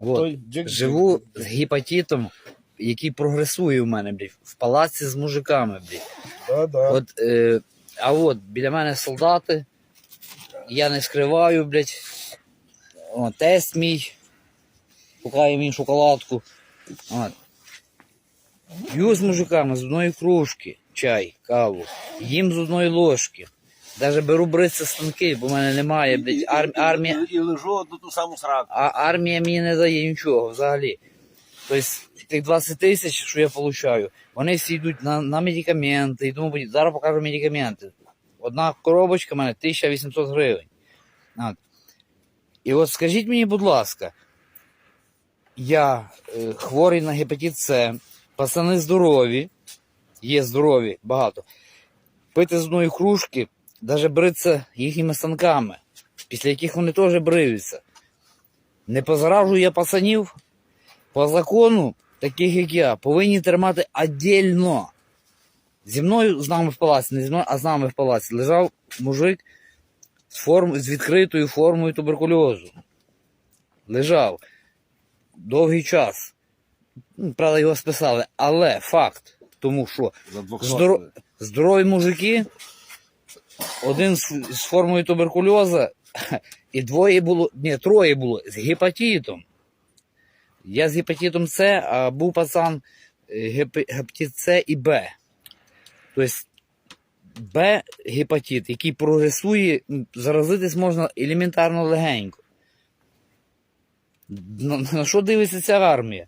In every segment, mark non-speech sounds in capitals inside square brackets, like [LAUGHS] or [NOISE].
От. Живу з гепатитом, який прогресує у мене, блядь, в палаці з мужиками, блядь. Да, да. От, е, а от біля мене солдати, я не скриваю, блядь. О, тест мій. Шукає мені шоколадку. От. П'ю з мужиками з одної кружки, чай, каву. Їм з одної ложки. Даже беру бриться станки, бо в мене немає, блядь, ар, армія. І лежу одну ту саму сраку. А армія мені не дає нічого взагалі. Тобто тих 20 тисяч, що я получаю, вони всі йдуть на, на медикаменти і тому подібне. Зараз покажу медикаменти. Одна коробочка в мене 1800 гривень. От. І от скажіть мені, будь ласка, я е, хворий на гепатит С, пацани здорові, є здорові, багато. Пити з одної кружки, навіть бриться їхніми станками, після яких вони теж бриються. Не позаражую я пацанів. По закону, таких як я, повинні тримати віддільно. Зі мною з нами в палаці, не зі мною, а з нами в палаці, лежав мужик з, форм, з відкритою формою туберкульозу. Лежав довгий час. Ну, Правда, його списали. Але факт, тому що. Здорові мужики, один з, з формою туберкульоза, і двоє було, ні, троє було з гепатитом. Я з гепатитом С, а був пацан е, геп... гепатит С і Б. Тобто Б гепатит, який прогресує, заразитись можна елементарно легенько. На, на що дивиться ця армія?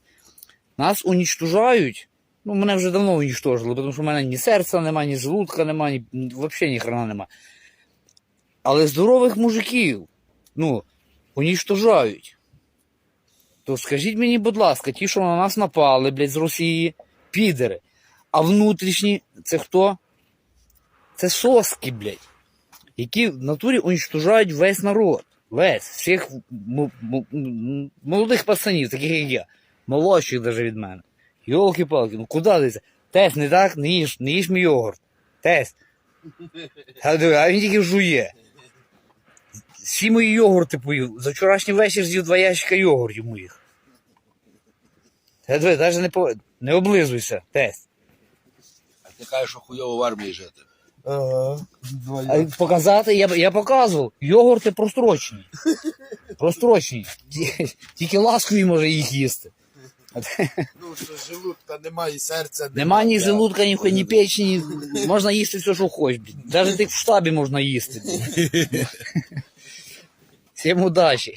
Нас унічтожають. Ну, мене вже давно унічтожили, тому що в мене ні серця нема, ні желудка нема, ні, взагалі ні хрена нема. Але здорових мужиків, ну, унічтожають. То скажіть мені, будь ласка, ті, що на нас напали, блядь, з Росії, підери. А внутрішні це хто? Це соски, блядь, які в натурі унічтожають весь народ. Весь, всіх молодих пацанів, таких як я, молодших навіть від мене. Йолки-палки, ну куди дивиться? Тесть, не так, не їж, не їж мій йогурт. Тесть. А, а він тільки жує. Всі мої йогурти поїв. За вчорашній вечір з'їв два ящика йогуртів моїх. Та диви, навіть не, по... не облизуйся, тесть. А ти кажеш, що хуйово в армії жити. Ага. А показати, я, я показував. Йогурти прострочні. Прострочні. Тільки ласкові може їх їсти. [LAUGHS] Ну, що желудка немає, і серця Нема ні желудка, ні, ні печені. Можна їсти все, що хочеш. блін. Навіть тих в штабі можна їсти. блін. [LAUGHS] Всім удачі.